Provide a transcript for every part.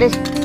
ನಡಿ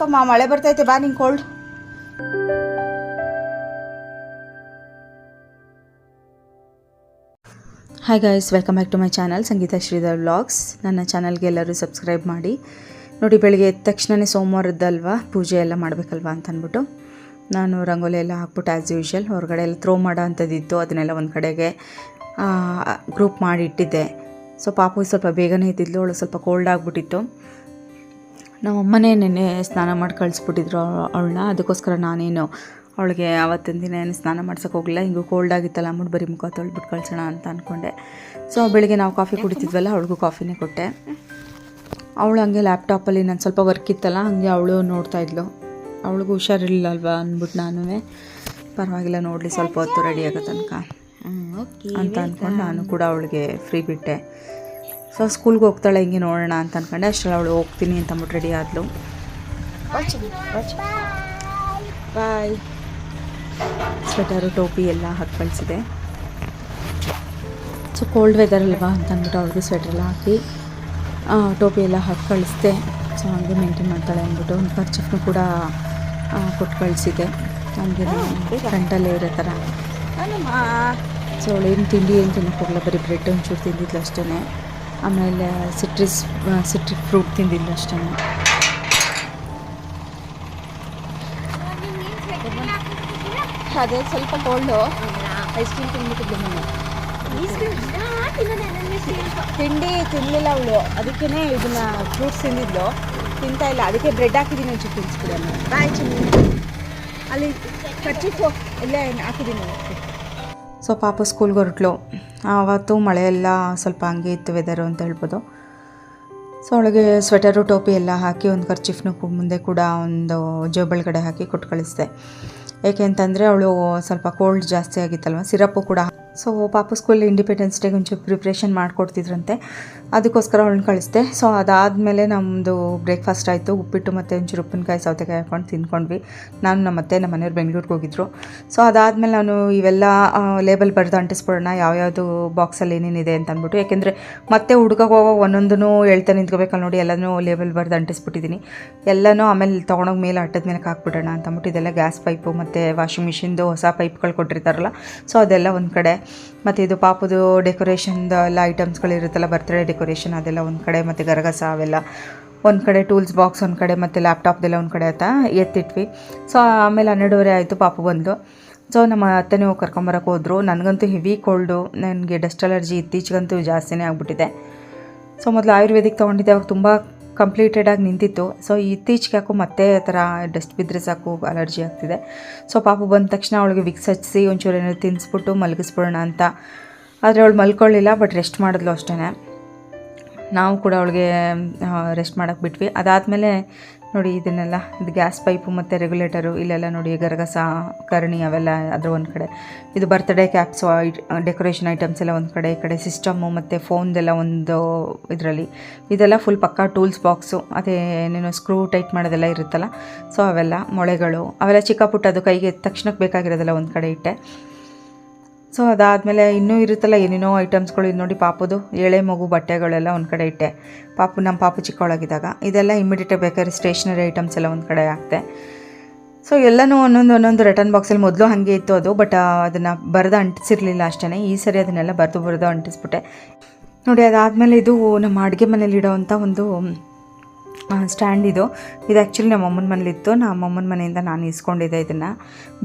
ಯಾಕಮ್ಮ ಮಳೆ ಬರ್ತೈತೆ, ಬಾ ನಿಂಗೆ cold hi guys welcome back to my channel Sangeetha Sridhar vlogs ನನ್ನ ಚಾನಲ್ಗೆ ಎಲ್ಲರೂ ಸಬ್ಸ್ಕ್ರೈಬ್ ಮಾಡಿ. ನೋಡಿ, ಬೆಳಿಗ್ಗೆ ಎದ್ದ ತಕ್ಷಣವೇ ಸೋಮವಾರದ್ದಲ್ವಾ ಪೂಜೆ ಎಲ್ಲ ಮಾಡಬೇಕಲ್ವಾ ಅಂತ ಅಂದ್ಬಿಟ್ಟು. ನಾನು ರಂಗೋಲಿ ಎಲ್ಲ ಹಾಕ್ಬಿಟ್ಟು ಆ್ಯಸ್ ಯೂಶಲ್ ಹೊರಗಡೆ ಎಲ್ಲ ಥ್ರೋ ಮಾಡೋ ಅಂಥದ್ದಿತ್ತು ಅದನ್ನೆಲ್ಲ ಒಂದು ಕಡೆಗೆ ಗ್ರೂಪ್ ಮಾಡಿ ಇಟ್ಟಿದ್ದೆ. ಸೊ ಪಾಪು ಸ್ವಲ್ಪ ಬೇಗನೆ ಇದ್ದಿದ್ಲು ಅವಳು ಸ್ವಲ್ಪ ಕೋಲ್ಡ್ ಆಗಿಬಿಟ್ಟಿತ್ತು. ನಮ್ಮ ಅಮ್ಮನೇ ನೆನ್ನೆ ಸ್ನಾನ ಮಾಡಿ ಕಳಿಸ್ಬಿಟ್ಟಿದ್ರು ಅವಳನ್ನ. ಅದಕ್ಕೋಸ್ಕರ ನಾನೇನು ಅವಳಿಗೆ ಆವತ್ತಿನ ದಿನ ಏನು ಸ್ನಾನ ಮಾಡ್ಸೋಕೆ ಹೋಗಲಿಲ್ಲ. ಹಿಂಗೂ ಕೋಲ್ಡ್ ಆಗಿತ್ತಲ್ಲ ಅಂದ್ಬಿಟ್ಟು ಬರೀ ಮುಖ ತೊಳ್ಬಿಟ್ಟು ಕಳ್ಸೋಣ ಅಂತ ಅಂದ್ಕೊಂಡೆ ಸೊ ಬೆಳಿಗ್ಗೆ ನಾವು ಕಾಫಿ ಕುಡಿತಿದ್ವಲ್ಲ ಅವಳಿಗೂ ಕಾಫಿನೇ ಕೊಟ್ಟೆ. ಅವಳು ಹಂಗೆ ಲ್ಯಾಪ್ಟಾಪಲ್ಲಿ ನಾನು ಸ್ವಲ್ಪ ವರ್ಕ್ ಇತ್ತಲ್ಲ ಹಂಗೆ ಅವಳು ನೋಡ್ತಾ ಇದ್ಲು. ಅವಳಿಗೂ ಹುಷಾರಿರಲಿಲ್ಲಲ್ವಾ ಅಂದ್ಬಿಟ್ಟು ನಾನು ಪರವಾಗಿಲ್ಲ ನೋಡಲಿ ಸ್ವಲ್ಪ ಹೊತ್ತು ರೆಡಿ ಆಗೋ ತನಕ. ಅಂತ ಅಂದ್ಕೊಂಡು ನಾನು ಕೂಡ ಅವಳಿಗೆ ಫ್ರೀ ಬಿಟ್ಟೆ. ಸೊ ಸ್ಕೂಲ್ಗೆ ಹೋಗ್ತಾಳೆ ಹಿಂಗೆ ನೋಡೋಣ ಅಂತ ಅಂದ್ಕೊಂಡೆ ಅಷ್ಟರಲ್ಲಿ ಅವಳು ಹೋಗ್ತೀನಿ ಅಂತ ಅಂದ್ಬಿಟ್ಟು ರೆಡಿ ಆದಳು ಬಾಯ್ ಸ್ವೆಟರು ಟೋಪಿ ಎಲ್ಲ ಹಾಕಿ ಕಳಿಸಿದೆ. ಸೊ ಕೋಲ್ಡ್ ವೆದರ್ ಅಲ್ವಾ ಅಂತ ಅಂದ್ಬಿಟ್ಟು ಅವ್ರಿಗೆ ಸ್ವೆಟರ್ ಎಲ್ಲ ಹಾಕಿ ಟೋಪಿ ಎಲ್ಲ ಹಾಕಿ ಕಳಿಸಿದೆ. ಸೊ ಹಂಗೆ ಮೇಂಟೈನ್ ಮಾಡ್ತಾಳೆ ಅಂದ್ಬಿಟ್ಟು ಒಂದು ಖರ್ಚನ್ನು ಕೂಡ ಕೊಟ್ಟು ಕಳಿಸಿದೆ. ಹಂಗೆ ಫ್ರಂಟಲ್ಲೇ ಇರೋ ಥರ. ಸೊ ಅವಳು ಏನು ತಿಂಡಿ ಏನು ತಿನ್ನೋಕ್ಕೋಗಲ್ಲ ಬರೀ ಬ್ರೆಡ್ ಒಂಚೂರು ತಿಂದಿದ್ಲು ಅಷ್ಟೇ ಆಮೇಲೆ ಸಿಟ್ರಿಸ್ ಸಿಟ್ರಿಕ್ ಫ್ರೂಟ್ ತಿಂದಿಲ್ಲ ಅಷ್ಟೇ ಅದೇ ಸ್ವಲ್ಪ ಕೋಲ್ಡು ಐಸ್ ಕ್ರೀಮ್ ತಿಂದ್ಬಿಟ್ಟಿದ್ಲು ಮೊನ್ನೆ. ತಿಂಡಿ ತಿನ್ನಲಿಲ್ಲ ಅವಳು. ಅದಕ್ಕೇ ಇದನ್ನ ಫ್ರೂಟ್ಸ್ ತಿಂದಿದ್ಲು. ತಿಂತಾ ಇಲ್ಲ. ಅದಕ್ಕೆ ಬ್ರೆಡ್ ಹಾಕಿದ್ದೀನಿ ಒಂಚೂರು ತಿನ್ಸ್ಬಿಡಿ ಅಮ್ಮ. ಬಾಯ್ ಚಿನ್ನಿ. ಅಲ್ಲಿ ಕಚ್ಚಿಟ್ಟು ಇಲ್ಲೇ ಹಾಕಿದ್ದೀನಿ. ಸೊ ಪಾಪ ಸ್ಕೂಲ್ಗೆ ಹೊರಟ್ಲು. ಆವತ್ತು ಮಳೆ ಎಲ್ಲ ಸ್ವಲ್ಪ ಹಂಗೆ ಇತ್ತು ವೆದರು ಅಂತ ಹೇಳ್ಬೋದು. ಸೊ ಅವಳಿಗೆ ಸ್ವೆಟರು ಟೋಪಿ ಎಲ್ಲ ಹಾಕಿ ಒಂದು ಖರ್ಚಿಫ್ನು ಮುಂದೆ ಕೂಡ ಒಂದು ಜೋಬಳಗಡೆ ಹಾಕಿ ಕೊಟ್ಟು ಕಳಿಸಿದೆ ಏಕೆ ಅಂತಂದರೆ ಅವಳು ಸ್ವಲ್ಪ ಕೋಲ್ಡ್ ಜಾಸ್ತಿ ಆಗಿತ್ತಲ್ವ ಸಿರಪ್ಪು ಕೂಡ ಸೊ ಪಾಪ ಸ್ಕೂಲ್ ಇಂಡಿಪೆಂಡೆನ್ಸ್ ಡೇಗೆ ಒಂಚೂರು ಪ್ರಿಪ್ರೇಷನ್ ಮಾಡಿಕೊಡ್ತಿದ್ರಂತೆ. ಅದಕ್ಕೋಸ್ಕರ ಅವಳನ್ನ ಕಳಿಸ್ದೆ. ಸೊ ಅದಾದಮೇಲೆ ನಮ್ಮದು ಬ್ರೇಕ್ಫಾಸ್ಟ್ ಆಯಿತು. ಉಪ್ಪಿಟ್ಟು ಮತ್ತು ಒಂಚೂರು ಉಪ್ಪಿನಕಾಯಿ, ಸೌತೆಕಾಯಿ ಹಾಕೊಂಡು ತಿಂದ್ಕೊಂಡ್ವಿ. ನಾನು ನಮ್ಮ ಮತ್ತೆ ನಮ್ಮ ಮನೆಯವ್ರು ಬೆಂಗಳೂರಿಗೆ ಹೋಗಿದ್ರು. ಸೊ ಅದಾದಮೇಲೆ ನಾನು ಇವೆಲ್ಲ ಲೇಬಲ್ ಬರೆದು ಅಂಟಿಸ್ಬಿಡೋಣ. ಯಾವ್ಯಾವುದು ಬಾಕ್ಸಲ್ಲಿ ಏನೇನಿದೆ ಅಂತ ಅಂದ್ಬಿಟ್ಟು. ಯಾಕೆಂದರೆ ಮತ್ತೆ ಹುಡುಗಕ್ಕೆ ಹೋಗೋ ಒಂದೊಂದೂ ಹೇಳ್ತಾ ನಿಂತ್ಕೋಬೇಕಲ್ಲ ನೋಡಿ, ಎಲ್ಲನೂ ಲೇಬಲ್ ಬರೆದು ಅಂಟಿಸ್ಬಿಟ್ಟಿದ್ದೀನಿ. ಎಲ್ಲನೂ ಆಮೇಲೆ ತೊಗೊಂಡೋಗಿ ಮೇಲೆ ಅಟ್ಟದ ಮೇಲೆ ಹಾಕ್ಬಿಡೋಣ ಅಂತ ಅಂದ್ಬಿಟ್ಟು ಇದೆಲ್ಲ ಗ್ಯಾಸ್ ಪೈಪು ಮತ್ತು ವಾಷಿಂಗ್ ಮಿಷಿನ್ದು ಹೊಸ ಪೈಪ್ಗಳು ಕೊಟ್ಟಿರ್ತಾರಲ್ಲ. ಸೊ ಅದೆಲ್ಲ ಒಂದು ಕಡೆ. ಮತ್ತು ಇದು ಪಾಪದು ಡೆಕೋರೇಷನ್ದು ಎಲ್ಲ ಐಟಮ್ಸ್ಗಳಿರುತ್ತಲ್ಲ ಬರ್ತ್ಡೇ ಡೆಕೋರೇಷನ್ ಅದೆಲ್ಲ ಒಂದು ಕಡೆ ಮತ್ತು ಗರಗಸ ಅವೆಲ್ಲ ಒಂದು ಕಡೆ ಟೂಲ್ಸ್ ಬಾಕ್ಸ್ ಒಂದು ಕಡೆ ಮತ್ತು ಲ್ಯಾಪ್ಟಾಪ್ದೆಲ್ಲ ಒಂದು ಕಡೆ ಆಯ್ತಾ ಎತ್ತಿಟ್ವಿ. ಸೊ ಆಮೇಲೆ ಹನ್ನೆರಡುವರೆ ಆಯಿತು ಪಾಪು ಬಂದು. ಸೊ ನಮ್ಮ ಅತ್ತೆನೂ ಕರ್ಕೊಂಬರಕ್ಕೆ ಹೋದರು. ನನಗಂತೂ ಹೆವಿ ಕೋಲ್ಡು ನನಗೆ ಡಸ್ಟ್ ಅಲರ್ಜಿ ಇತ್ತೀಚೆಗಂತೂ ಜಾಸ್ತಿನೇ ಆಗಿಬಿಟ್ಟಿದೆ. ಸೊ ಮೊದಲು ಆಯುರ್ವೇದಿಕ್ ತೊಗೊಂಡಿದ್ದೆ, ಅವಾಗ ತುಂಬ ಕಂಪ್ಲೀಟೆಡಾಗಿ ನಿಂತಿತ್ತು. ಸೊ ಇತ್ತೀಚೆಗೆ ಯಾಕೋ ಮತ್ತೆ ಆ ಥರ ಡಸ್ಟ್ ಬಿದ್ದರೆ ಸಾಕು ಅಲರ್ಜಿ ಆಗ್ತಿದೆ. ಸೊ ಪಾಪು ಬಂದ ತಕ್ಷಣ ಅವಳಿಗೆ ವಿಕ್ಸ್ ಹಚ್ಚಿಸಿ ಒಂಚೂರು ಏನಾದ್ರು ತಿನ್ನಿಸ್ಬಿಟ್ಟು ಮಲಗಿಸ್ಬಿಡೋಣ ಅಂತ. ಆದರೆ ಅವಳು ಮಲ್ಕೊಳ್ಳಿಲ್ಲ ಬಟ್ ರೆಸ್ಟ್ ಮಾಡಿದ್ಲು ಅಷ್ಟೇ ನಾವು ಕೂಡ ಅವಳಿಗೆ ರೆಸ್ಟ್ ಮಾಡೋಕ್ಕೆ ಬಿಟ್ವಿ. ಅದಾದಮೇಲೆ ನೋಡಿ, ಇದನ್ನೆಲ್ಲ ಇದು ಗ್ಯಾಸ್ ಪೈಪು ಮತ್ತು ರೆಗ್ಯುಲೇಟರು, ಇಲ್ಲೆಲ್ಲ ನೋಡಿ, ಗರಗಸ, ಕರ್ಣಿ ಅವೆಲ್ಲ ಅದ್ರ ಒಂದು ಕಡೆ. ಇದು ಬರ್ತ್ಡೇ ಕ್ಯಾಪ್ಸು ಡೆಕೋರೇಷನ್ ಐಟಮ್ಸ್ ಎಲ್ಲ ಒಂದು ಕಡೆ, ಈ ಕಡೆ ಸಿಸ್ಟಮ್ಮು ಮತ್ತು ಫೋನ್ದೆಲ್ಲ ಒಂದು ಇದರಲ್ಲಿ. ಇದೆಲ್ಲ ಫುಲ್ ಪಕ್ಕಾ ಟೂಲ್ಸ್ ಬಾಕ್ಸು ಅದೇ ಏನೇನೋ ಸ್ಕ್ರೂ ಟೈಟ್ ಮಾಡೋದೆಲ್ಲ ಇರುತ್ತಲ್ಲ ಸೊ ಅವೆಲ್ಲ ಮೊಳೆಗಳು, ಅವೆಲ್ಲ ಚಿಕ್ಕ ಪುಟ್ಟ ಅದು ಕೈಗೆ ತಕ್ಷಣಕ್ಕೆ ಬೇಕಾಗಿರೋದೆಲ್ಲ ಒಂದು ಕಡೆ ಇಟ್ಟೆ. ಸೊ ಅದಾದಮೇಲೆ ಇನ್ನೂ ಇರುತ್ತಲ್ಲ ಏನೇನೋ ಐಟಮ್ಸ್ಗಳು ಇದು ನೋಡಿ ಪಾಪದು ಎಳೆ, ಮಗು, ಬಟ್ಟೆಗಳೆಲ್ಲ ಒಂದು ಕಡೆ ಇಟ್ಟೆ. ಪಾಪು ನಮ್ಮ ಪಾಪು ಚಿಕ್ಕವಳಾಗಿದ್ದಾಗ. ಇದೆಲ್ಲ ಇಮಿಡಿಯೇಟಾಗಿ ಬೇಕಾದ್ರೆ ಸ್ಟೇಷ್ನರಿ ಐಟಮ್ಸ್ ಎಲ್ಲ ಒಂದು ಕಡೆ ಹಾಕ್ತೆ ಸೊ ಎಲ್ಲನೂ ಒಂದೊಂದು ಒಂದೊಂದು ರಿಟರ್ನ್ ಬಾಕ್ಸಲ್ಲಿ ಮೊದಲು ಹಾಗೆ ಇತ್ತು ಅದು ಬಟ್ ಅದನ್ನು ಬರೆದು ಅಂಟಿಸಿರಲಿಲ್ಲ ಅಷ್ಟೇ ಈ ಸರಿ ಅದನ್ನೆಲ್ಲ ಬರೆದು ಬರೆದು ಅಂಟಿಸ್ಬಿಟ್ಟೆ. ನೋಡಿ, ಅದಾದಮೇಲೆ ಇದು ನಮ್ಮ ಅಡುಗೆ ಮನೇಲಿ ಇಡೋವಂಥ ಒಂದು ಸ್ಟ್ಯಾಂಡ್ ಇದು. ಇದು ಆ್ಯಕ್ಚುಲಿ ನಮ್ಮ ಅಮ್ಮನ ಮನೇಲಿತ್ತು. ನಮ್ಮ ಅಮ್ಮನ ಮನೆಯಿಂದ ನಾನು ಇಸ್ಕೊಂಡಿದ್ದೆ ಇದನ್ನು.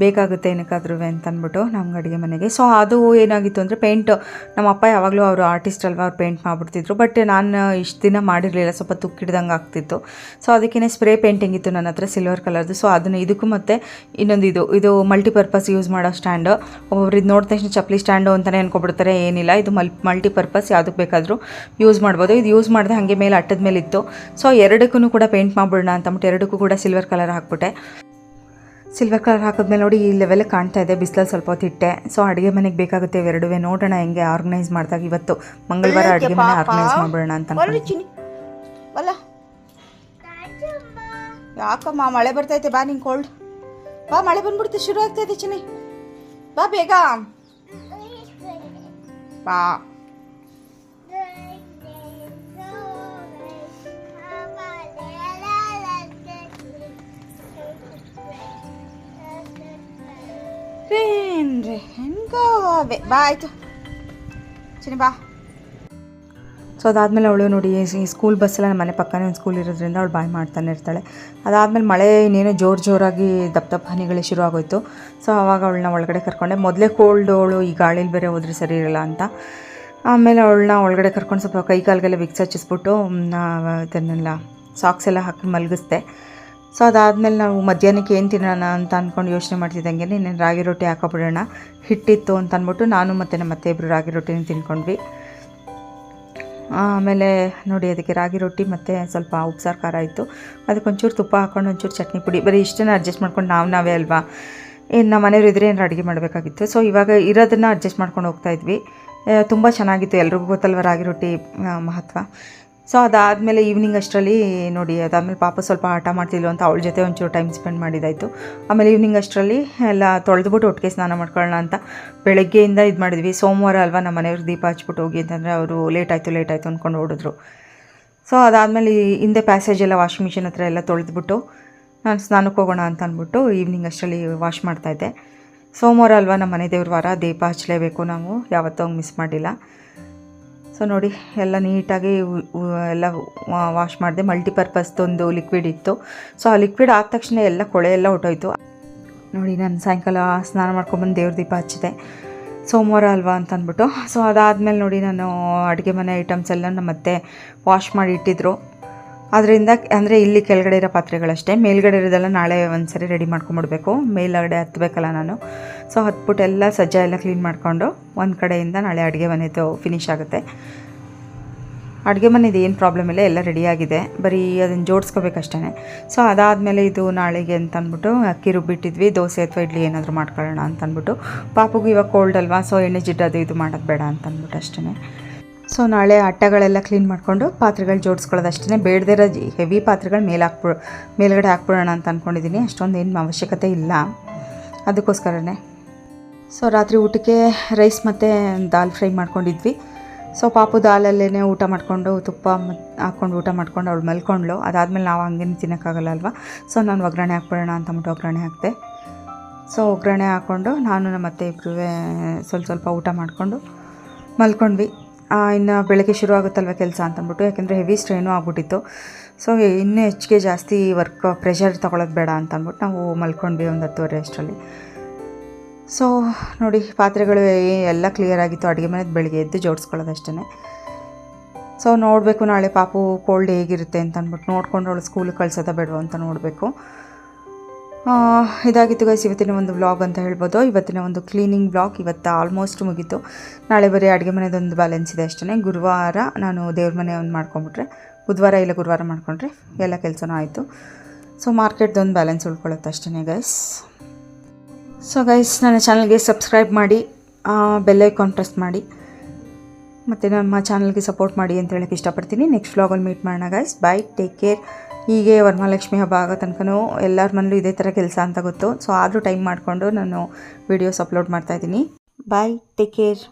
ಬೇಕಾಗುತ್ತೆ ಏನಕ್ಕಾದ್ರೂ ಅಂತ ಅಂದ್ಬಿಟ್ಟು ನಮ್ಗೆ ಅಡುಗೆ ಮನೆಗೆ. ಸೊ ಅದು ಏನಾಗಿತ್ತು ಅಂದರೆ ಪೇಂಟ್ ನಮ್ಮ ಅಪ್ಪ ಯಾವಾಗಲೂ ಅವರು ಆರ್ಟಿಸ್ಟ್ ಅಲ್ವಾ, ಅವ್ರು ಪೇಂಟ್ ಮಾಡಿಬಿಡ್ತಿದ್ರು. ಬಟ್ ನಾನು ಇಷ್ಟು ದಿನ ಮಾಡಿರಲಿಲ್ಲ. ಸ್ವಲ್ಪ ತುಕ್ಕಿಡ್ದಂಗೆ ಆಗ್ತಿತ್ತು. ಸೊ ಅದಕ್ಕೇ ಸ್ಪ್ರೇ ಪೇಂಟಿಂಗ್ ಇತ್ತು ನನ್ನ ಹತ್ರ ಸಿಲ್ವರ್ ಕಲರ್ದು ಸೊ ಅದನ್ನು ಇದಕ್ಕೂ ಮತ್ತೆ ಇನ್ನೊಂದು ಇದು. ಇದು ಮಲ್ಟಿಪರ್ಪಸ್ ಯೂಸ್ ಮಾಡೋ ಸ್ಟ್ಯಾಂಡು ಒಬ್ಬೊಬ್ರು ಇದು ನೋಡಿದ ತಕ್ಷಣ ಚಪ್ಪಲಿ ಸ್ಟ್ಯಾಂಡು ಅಂತಲೇ ಅನ್ಕೊಬಿಡ್ತಾರೆ. ಏನಿಲ್ಲ. ಇದು ಮಲ್ ಮಲ್ಟಿಪರ್ಪಸ್ ಯಾವುದಕ್ಕೆ ಬೇಕಾದರೂ ಯೂಸ್ ಮಾಡ್ಬೋದು. ಇದು ಯೂಸ್ ಮಾಡಿದೆ ಹಾಗೆ ಮೇಲೆ ಅಟ್ಟದ ಮೇಲೆ ಇತ್ತು ಸೊ ಎರಡಕ್ಕೂ ಕೂಡ ಪೇಂಟ್ ಮಾಡ್ಬಿಡೋಣ ಅಂತಂದ್ಬಿಟ್ಟು ಎರಡಕ್ಕೂ ಕೂಡ ಸಿಲ್ವರ್ ಕಲರ್ ಹಾಕ್ಬಿಟ್ಟೆ. ಸಿಲ್ವರ್ ಕಲರ್ ಹಾಕಿದ್ಮೇಲೆ ನೋಡಿ ಈ ಲೆವೆಲ್ ಕಾಣ್ತಾ ಇದೆ ಬಿಸಿಲಲ್ಲಿ ಸ್ವಲ್ಪ ಹೊತ್ತಿಟ್ಟೆ ಸೊ ಅಡುಗೆ ಮನೆಗೆ ಬೇಕಾಗುತ್ತೆ ಇವೆರಡುವೆ. ನೋಡೋಣ ಹೆಂಗೆ ಆರ್ಗನೈಸ್ ಮಾಡಿದಾಗ ಇವತ್ತು ಮಂಗಳವಾರ ಅಡುಗೆ ಮನೆ ಆರ್ಗನೈಸ್ ಮಾಡ್ಬಿಡೋಣ ಅಂತ ಯಾಕಮ್ಮ ಮಳೆ ಬರ್ತೈತೆ ಬಾ ನಿಂಗೆ ಕೋಲ್ಡ್ ಬಾ ಮಳೆ ಬಂದ್ಬಿಡ್ತು. ಶುರು ಆಗ್ತೈತೆ ಚಿನಿ ಬಾ ಬೇಗ. ಬಾ. Rain go away. ಬಾ ಚಿನಿ ಬಾ. ಸೊ ಅದಾದಮೇಲೆ ಅವಳು ನೋಡಿ, ಈ ಸ್ಕೂಲ್ ಬಸ್ಸೆಲ್ಲ ನಮ್ಮ ಮನೆ ಪಕ್ಕನೇ ಒಂದು ಸ್ಕೂಲ್ ಇರೋದ್ರಿಂದ ಅವಳು ಬಾಯ್ ಮಾಡ್ತಾನೆ ಇರ್ತಾಳೆ. ಅದಾದಮೇಲೆ ಮಳೆ ಇನ್ನೇನೋ ಜೋರು ಜೋರಾಗಿ ದಪ್ಪ ದಪ್ಪ ಹನಿಗಳೇ ಶುರು ಆಗೋಯ್ತು. ಸೊ ಆವಾಗ ಅವಳನ್ನ ಒಳಗಡೆ ಕರ್ಕೊಂಡೆ. ಮೊದಲೇ ಕೋಲ್ಡ್ ಅವಳು ಈ ಗಾಳಿಲಿ ಬೇರೆ ಹೋದ್ರೆ ಸರಿ ಇರಲ್ಲ ಅಂತ. ಆಮೇಲೆ ಅವಳನ್ನ ಒಳಗಡೆ ಕರ್ಕೊಂಡು ಸ್ವಲ್ಪ ಕೈ ಕಾಲಿಗೆಲ್ಲ ವಿಕ್ಸ್ ಹಚ್ಚಿಸ್ಬಿಟ್ಟು ಇದನ್ನೆಲ್ಲ ಸಾಕ್ಸ್ ಎಲ್ಲ ಹಾಕಿ ಮಲಗಿಸ್ದೆ. ಸೊ ಅದಾದಮೇಲೆ ನಾವು ಮಧ್ಯಾಹ್ನಕ್ಕೆ ಏನು ತಿನ್ನೋಣ ಅಂತ ಅಂದ್ಕೊಂಡು ಯೋಚನೆ ಮಾಡ್ತಿದ್ದಂಗೆ ಇನ್ನೇನು ರಾಗಿ ರೊಟ್ಟಿ ಹಾಕೋಬಿಡೋಣ. ಹಿಟ್ಟಿತ್ತು ಅಂತ ಅಂದ್ಬಿಟ್ಟು ನಾನು ಮತ್ತು ನಮ್ಮ ಮತ್ತೆ ಇಬ್ಬರು ರಾಗಿ ರೊಟ್ಟಿನ ತಿನ್ಕೊಂಡ್ವಿ ಆಮೇಲೆ ನೋಡಿ ಅದಕ್ಕೆ ರಾಗಿ ರೊಟ್ಟಿ ಮತ್ತು ಸ್ವಲ್ಪ ಉಪ್ಸಾರು ಖಾರ ಇತ್ತು. ಅದಕ್ಕೆ ಒಂಚೂರು ತುಪ್ಪ ಹಾಕ್ಕೊಂಡು ಒಂಚೂರು ಚಟ್ನಿ ಪುಡಿ. ಬರೀ ಇಷ್ಟನ್ನು ಅಡ್ಜಸ್ಟ್ ಮಾಡ್ಕೊಂಡು ನಾವು ನಾವೇ ಅಲ್ವಾ? ಏನು ನಮ್ಮ ಮನೆಯವ್ರು ಇದ್ರೆ ಏನಾರು ಅಡುಗೆ ಮಾಡಬೇಕಾಗಿತ್ತು. ಸೊ ಇವಾಗ ಇರೋದನ್ನು ಅಡ್ಜಸ್ಟ್ ಮಾಡ್ಕೊಂಡು ಹೋಗ್ತಾಯಿದ್ವಿ ತುಂಬ ಚೆನ್ನಾಗಿತ್ತು. ಎಲ್ರಿಗೂ ಗೊತ್ತಲ್ವ ರಾಗಿ ರೊಟ್ಟಿ ಮಹತ್ವ? ಸೊ ಅದಾದಮೇಲೆ ಈವ್ನಿಂಗ್ ಅಷ್ಟರಲ್ಲಿ ನೋಡಿ, ಅದಾದಮೇಲೆ ಪಾಪ ಸ್ವಲ್ಪ ಆಟ ಮಾಡ್ತಿದ್ಲು ಅಂತ ಅವಳ ಜೊತೆ ಒಂಚೂರು ಟೈಮ್ ಸ್ಪೆಂಡ್ ಮಾಡಿದ್ದಾಯಿತು ಆಮೇಲೆ ಈವ್ನಿಂಗ್ ಅಷ್ಟರಲ್ಲಿ ಎಲ್ಲ ತೊಳೆದ್ಬಿಟ್ಟು ಒಟ್ಟಿಗೆ ಸ್ನಾನ ಮಾಡ್ಕೊಳ್ಳೋಣ ಅಂತ ಬೆಳಗ್ಗೆಯಿಂದ ಇದು ಮಾಡಿದ್ವಿ. ಸೋಮವಾರ ಅಲ್ವಾ ನಮ್ಮ ಮನೆಯವ್ರು ದೀಪ ಹಚ್ಬಿಟ್ಟು ಹೋಗಿ ಅಂತಂದರೆ ಅವರು ಲೇಟ್ ಆಯಿತು ಲೇಟ್ ಆಯಿತು ಅಂದ್ಕೊಂಡು ಓಡಿದ್ರು. ಸೊ ಅದಾದಮೇಲೆ ಹಿಂದೆ ಪ್ಯಾಸೇಜ್ ಎಲ್ಲ ವಾಷಿಂಗ್ ಮಿಷಿನ್ ಹತ್ರ ಎಲ್ಲ ತೊಳೆದ್ಬಿಟ್ಟು ನಾನು ಸ್ನಾನಕ್ಕೆ ಹೋಗೋಣ ಅಂತ ಅಂದ್ಬಿಟ್ಟು ಈವ್ನಿಂಗ್ ಅಷ್ಟರಲ್ಲಿ ವಾಶ್ ಮಾಡ್ತಾಯಿದ್ದೆ ಸೋಮವಾರ ಅಲ್ವಾ ನಮ್ಮ ಮನೆ ದೇವ್ರ ವಾರ, ದೀಪ ಹಚ್ಚಲೇಬೇಕು ನಾವು. ಯಾವತ್ತೂ ಮಿಸ್ ಮಾಡಿಲ್ಲ. ಸೊ ನೋಡಿ, ಎಲ್ಲ ನೀಟಾಗಿ ಎಲ್ಲ ವಾಶ್ ಮಾಡಿದೆ. ಮಲ್ಟಿಪರ್ಪಸ್ದೊಂದು ಲಿಕ್ವಿಡ್ ಇತ್ತು. ಸೊ, ಆ ಲಿಕ್ವಿಡ್ ಆದ ತಕ್ಷಣ ಎಲ್ಲ ಕೊಳೆ ಎಲ್ಲ ಹೊಟ್ಟೋಯ್ತು ನೋಡಿ, ನಾನು ಸಾಯಂಕಾಲ ಸ್ನಾನ ಮಾಡ್ಕೊಂಬಂದು ದೇವ್ರ ದೀಪ ಹಚ್ಚಿದೆ. ಸೋಮವಾರ ಅಲ್ವಾ ಅಂತ ಅಂದ್ಬಿಟ್ಟು. ಸೊ, ಅದಾದಮೇಲೆ ನೋಡಿ, ನಾನು ಅಡುಗೆ ಮನೆ ಐಟಮ್ಸ್ ಎಲ್ಲ ನಮ್ಮ ಮತ್ತೆ ವಾಶ್ ಮಾಡಿ ಇಟ್ಟಿದ್ರು. ಅದರಿಂದ ಅಂದರೆ ಇಲ್ಲಿ ಕೆಳಗಡೆ ಇರೋ ಪಾತ್ರೆಗಳಷ್ಟೇ. ಮೇಲ್ಗಡೆ ಇರೋದೆಲ್ಲ ನಾಳೆ ಒಂದು ಸರಿ ರೆಡಿ ಮಾಡ್ಕೊಂಬಿಡ್ಬೇಕು. ಮೇಲ್ಗಡೆ ಹತ್ತಬೇಕಲ್ಲ ನಾನು. ಸೊ ಹತ್ಬಿಟ್ಟು ಎಲ್ಲ ಸಜ್ಜ ಎಲ್ಲ ಕ್ಲೀನ್ ಮಾಡಿಕೊಂಡು ಒಂದು ಕಡೆಯಿಂದ ನಾಳೆ ಅಡುಗೆ ಮನೆದು ಫಿನಿಶ್ ಆಗುತ್ತೆ. ಅಡುಗೆ ಮನೆದು ಏನು ಪ್ರಾಬ್ಲಮ್ ಇಲ್ಲ, ಎಲ್ಲ ರೆಡಿಯಾಗಿದೆ ಬರೀ ಅದನ್ನು ಜೋಡಿಸ್ಕೋಬೇಕಷ್ಟೇ ಸೊ ಅದಾದಮೇಲೆ ಇದು ನಾಳೆಗೆ ಅಂತ ಅಂದ್ಬಿಟ್ಟು ಅಕ್ಕಿ ರುಬ್ಬಿಟ್ಟಿದ್ವಿ. ದೋಸೆ ಅಥವಾ ಇಡ್ಲಿ ಏನಾದರೂ ಮಾಡ್ಕೊಳ್ಳೋಣ ಅಂತ ಅಂದ್ಬಿಟ್ಟು ಪಾಪುಗೂ ಇವಾಗ ಕೋಲ್ಡ್ ಅಲ್ವಾ ಸೊ ಎಣ್ಣೆ ಜಿಡ್ಡು ಇದು ಮಾಡೋದು ಬೇಡ ಅಂತ ಅಂದ್ಬಿಟ್ಟು ಅಷ್ಟೇ ಸೊ ನಾಳೆ ಅಟ್ಟಗಳೆಲ್ಲ ಕ್ಲೀನ್ ಮಾಡಿಕೊಂಡು ಪಾತ್ರೆಗಳು ಜೋಡಿಸ್ಕೊಳ್ಳೋದು ಅಷ್ಟೇ ಬೇಡದೇ ಇರೋ ಹೆವಿ ಪಾತ್ರೆಗಳು ಮೇಲೆ ಹಾಕ್ಬಿಡು, ಮೇಲ್ಗಡೆ ಹಾಕ್ಬಿಡೋಣ ಅಂತ ಅಂದ್ಕೊಂಡಿದ್ದೀನಿ ಅಷ್ಟೊಂದು ಏನು ಅವಶ್ಯಕತೆ ಇಲ್ಲ. ಅದಕ್ಕೋಸ್ಕರನೇ. ಸೊ ರಾತ್ರಿ ಊಟಕ್ಕೆ ರೈಸ್ ಮತ್ತು ದಾಲ್ ಫ್ರೈ ಮಾಡ್ಕೊಂಡಿದ್ವಿ. ಸೊ ಪಾಪು ದಾಲಲ್ಲೇ ಊಟ ಮಾಡಿಕೊಂಡು, ತುಪ್ಪ ಮತ್ತು ಹಾಕ್ಕೊಂಡು ಊಟ ಮಾಡ್ಕೊಂಡು ಅವಳು ಮಲ್ಕೊಂಡ್ಳು. ಅದಾದಮೇಲೆ ನಾವು ಹಂಗೇನು ತಿನ್ನೋಕ್ಕಾಗಲ್ಲ ಅಲ್ವಾ? ಸೊ ನಾನು ಒಗ್ಗರಣೆ ಹಾಕ್ಬಿಡೋಣ ಅಂತ ಅಂದ್ಬಿಟ್ಟು ಒಗ್ಗರಣೆ ಹಾಕಿದೆ. ಸೊ ಒಗ್ಗರಣೆ ಹಾಕ್ಕೊಂಡು ನಾನು ನಮ್ಮ ಅತ್ತೆ ಇಬ್ಬರೂ ಸ್ವಲ್ಪ ಸ್ವಲ್ಪ ಊಟ ಮಾಡಿಕೊಂಡು ಮಲ್ಕೊಂಡ್ವಿ. ಇನ್ನು ಬೆಳಗ್ಗೆ ಶುರು ಆಗುತ್ತಲ್ವ ಕೆಲಸ ಅಂತಂದ್ಬಿಟ್ಟು, ಯಾಕೆಂದರೆ ಹೆವಿ ಸ್ಟ್ರೈನು ಆಗ್ಬಿಟ್ಟಿತ್ತು. ಸೊ ಇನ್ನೂ ಹೆಚ್ಚಿಗೆ ಜಾಸ್ತಿ ವರ್ಕ್ ಪ್ರೆಷರ್ ತೊಗೊಳೋದು ಬೇಡ ಅಂತ ಅಂದ್ಬಿಟ್ಟು ನಾವು ಮಲ್ಕೊಂಡ್ವಿ ಒಂದು ಹತ್ತುವರೆ ಅಷ್ಟರಲ್ಲಿ. ಸೊ ನೋಡಿ, ಪಾತ್ರೆಗಳು ಎಲ್ಲ ಕ್ಲಿಯರ್ ಆಗಿತ್ತು. ಅಡುಗೆ ಮನೆದು ಬೆಳಗ್ಗೆ ಎದ್ದು ಜೋಡಿಸ್ಕೊಳ್ಳೋದಷ್ಟೇ ಸೊ ನೋಡಬೇಕು ನಾಳೆ ಪಾಪು ಕೋಲ್ಡ್ ಹೇಗಿರುತ್ತೆ ಅಂತ ಅಂದ್ಬಿಟ್ಟು ನೋಡ್ಕೊಂಡು ಅವಳು ಸ್ಕೂಲಿಗೆ ಕಳ್ಸೋದ ಬೇಡವೋ ಅಂತ ನೋಡಬೇಕು. ಇದಾಗಿತ್ತು ಗೈಸ್ ಇವತ್ತಿನ ಒಂದು ವ್ಲಾಗ್ ಅಂತ ಹೇಳ್ಬೋದು. ಇವತ್ತಿನ ಒಂದು ಕ್ಲೀನಿಂಗ್ ವ್ಲಾಗ್ ಇವತ್ತು ಆಲ್ಮೋಸ್ಟ್ ಮುಗೀತು. ನಾಳೆ ಬರೀ ಅಡುಗೆ ಮನೆದೊಂದು ಬ್ಯಾಲೆನ್ಸ್ ಇದೆ ಅಷ್ಟೇ ಗುರುವಾರ ನಾನು ದೇವ್ರ ಮನೆ ಒಂದು ಮಾಡ್ಕೊಂಬಿಟ್ರೆ, ಬುಧವಾರ ಇಲ್ಲ ಗುರುವಾರ ಮಾಡ್ಕೊಂಡ್ರೆ ಎಲ್ಲ ಕೆಲಸನೂ ಆಯಿತು. ಸೊ ಮಾರ್ಕೆಟ್ದೊಂದು ಬ್ಯಾಲೆನ್ಸ್ ಉಳ್ಕೊಳ್ಳುತ್ತೆ ಅಷ್ಟೇ ಗೈಸ್ ಸೊ ಗೈಸ್ ನನ್ನ ಚಾನಲ್ಗೆ ಸಬ್ಸ್ಕ್ರೈಬ್ ಮಾಡಿ ಬೆಲ್ ಐಕಾನ್ ಪ್ರೆಸ್ ಮಾಡಿ. ಮತ್ತು ನಮ್ಮ ಚಾನಲ್ಗೆ ಸಪೋರ್ಟ್ ಮಾಡಿ ಅಂತ ಹೇಳಕ್ಕೆ ಇಷ್ಟಪಡ್ತೀನಿ. ನೆಕ್ಸ್ಟ್ ವ್ಲಾಗಲ್ಲಿ ಮೀಟ್ ಮಾಡೋಣ ಗೈಸ್ ಬೈ ಟೇಕ್ ಕೇರ್ ಹೀಗೆ ವರಮಹಾಲಕ್ಷ್ಮಿ ಹಬ್ಬ ಆಗೋ ತನಕನೂ ಎಲ್ಲರ ಮನೇಲೂ ಇದೇ ಥರ ಕೆಲಸ ಅಂತ ಗೊತ್ತು. ಸೊ ಆದರೂ ಟೈಮ್ ಮಾಡಿಕೊಂಡು ನಾನು ವೀಡಿಯೋಸ್ ಅಪ್ಲೋಡ್ ಮಾಡ್ತಾಯಿದ್ದೀನಿ ಬಾಯ್ ಟೇಕ್ ಕೇರ್